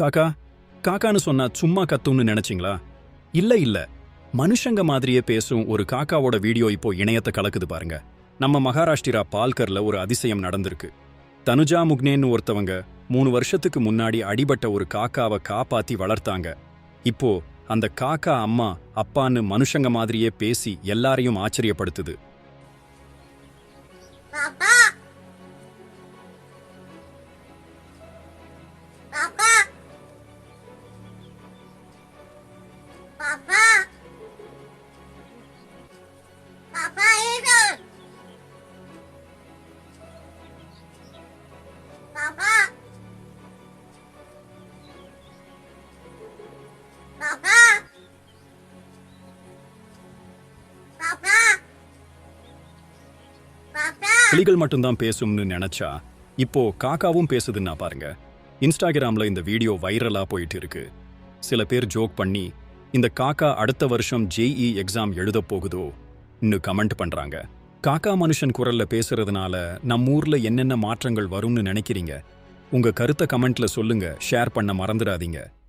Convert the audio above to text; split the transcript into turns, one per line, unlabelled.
காக்கா காக்கான்னு சொன்னா சும்மா கத்தும்னு நினைச்சிங்களா? இல்ல இல்ல. மனுஷங்க மாதிரியே பேசும் ஒரு காக்காவோட வீடியோ இப்போ இணையத்தை கலக்குது பாருங்க. நம்ம மகாராஷ்டிரா பால்கர்ல ஒரு அதிசயம் நடந்திருக்கு. தனுஜா முக்னேன்னு ஒருத்தவங்க மூணு வருஷத்துக்கு முன்னாடி அடிபட்ட ஒரு காக்காவை காப்பாத்தி வளர்த்தாங்க. இப்போ அந்த காக்கா அம்மா அப்பான்னு மனுஷங்க மாதிரியே பேசி எல்லாரையும் ஆச்சரியப்படுத்துது.
Papa. Papa itu.
கிளிகள் மட்டும்தான் பேசும்னு நினைச்சா இப்போ காக்காவும் பேசுதுன்னா பாருங்க. இன்ஸ்டாகிராம்ல இந்த வீடியோ வைரலா போயிட்டு இருக்கு. சில பேர் ஜோக் பண்ணி இந்த காக்கா அடுத்த வருஷம் ஜேஇ எக்ஸாம் எழுத போகுதோ? இன்னும் கமெண்ட் பண்றாங்க. காக்கா மனுஷன் குரல்ல பேசுறதுனால நம்ம ஊர்ல என்னென்ன மாற்றங்கள் வரும்னு நினைக்கிறீங்க? உங்க கருத்தை கமெண்ட்ல சொல்லுங்க. ஷேர் பண்ண மறந்துடாதீங்க.